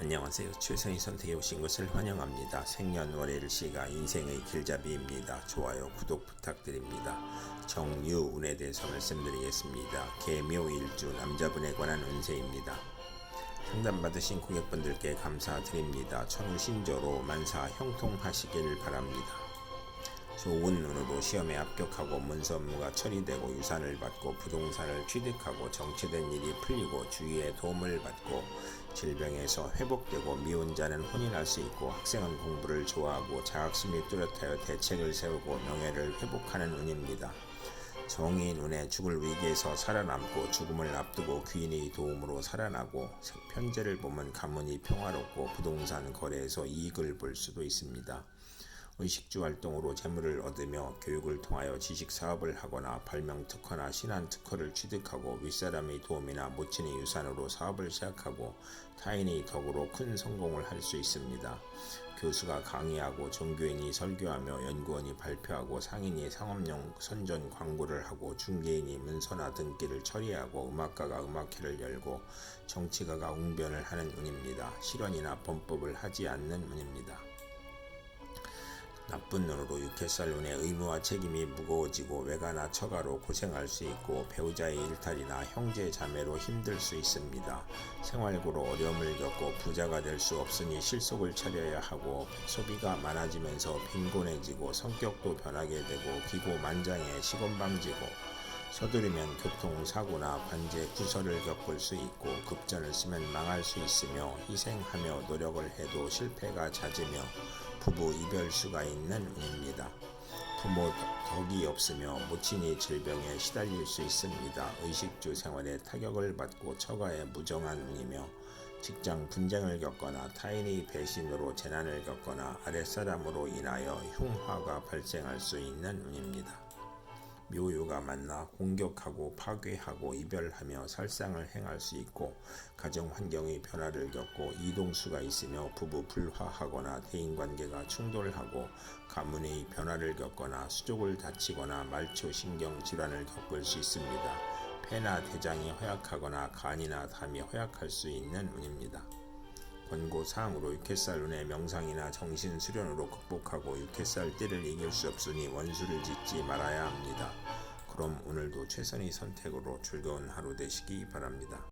안녕하세요. 최선희 선택해 오신 것을 환영합니다. 생년월일 시가 인생의 길잡이입니다. 좋아요, 구독 부탁드립니다. 정유 운에 대해서 말씀드리겠습니다. 개묘일주 남자분에 관한 운세입니다. 상담받으신 고객분들께 감사드립니다. 천우 신조로 만사 형통하시길 바랍니다. 좋은 눈으로 시험에 합격하고 문서 업무가 처리되고 유산을 받고 부동산을 취득하고 정체된 일이 풀리고 주위의 도움을 받고 질병에서 회복되고 미혼자는 혼인할 수 있고 학생은 공부를 좋아하고 자학심이 뚜렷하여 대책을 세우고 명예를 회복하는 운입니다. 정의 눈에 죽을 위기에서 살아남고 죽음을 앞두고 귀인의 도움으로 살아나고 편제를 보면 가문이 평화롭고 부동산 거래에서 이익을 볼 수도 있습니다. 의식주 활동으로 재물을 얻으며 교육을 통하여 지식 사업을 하거나 발명 특허나 신한 특허를 취득하고 윗사람의 도움이나 모친의 유산으로 사업을 시작하고 타인의 덕으로 큰 성공을 할 수 있습니다. 교수가 강의하고 종교인이 설교하며 연구원이 발표하고 상인이 상업용 선전 광고를 하고 중개인이 문서나 등기를 처리하고 음악가가 음악회를 열고 정치가가 웅변을 하는 운입니다. 실언이나 범법을 하지 않는 운입니다. 나쁜 눈으로 육회살 눈에 의무와 책임이 무거워지고 외가나 처가로 고생할 수 있고 배우자의 일탈이나 형제 자매로 힘들 수 있습니다. 생활고로 어려움을 겪고 부자가 될 수 없으니 실속을 차려야 하고 소비가 많아지면서 빈곤해지고 성격도 변하게 되고 기고만장해 시건방지고 서두르면 교통사고나 관제 구설을 겪을 수 있고 급전을 쓰면 망할 수 있으며 희생하며 노력을 해도 실패가 잦으며 부부 이별수가 있는 운입니다. 부모 덕이 없으며 모친이 질병에 시달릴 수 있습니다. 의식주 생활에 타격을 받고 처가에 무정한 운이며 직장 분쟁을 겪거나 타인의 배신으로 재난을 겪거나 아랫사람으로 인하여 흉화가 발생할 수 있는 운입니다. 묘유가 만나 공격하고 파괴하고 이별하며 살상을 행할 수 있고 가정 환경의 변화를 겪고 이동수가 있으며 부부 불화하거나 대인관계가 충돌하고 가문의 변화를 겪거나 수족을 다치거나 말초 신경 질환을 겪을 수 있습니다. 폐나 대장이 허약하거나 간이나 담이 허약할 수 있는 운입니다. 권고 사항으로 육회살 눈의 명상이나 정신 수련으로 극복하고 육회살 띠를 이길 수 없으니 원수를 짓지 말아야 합니다. 그럼 오늘도 최선의 선택으로 즐거운 하루 되시기 바랍니다.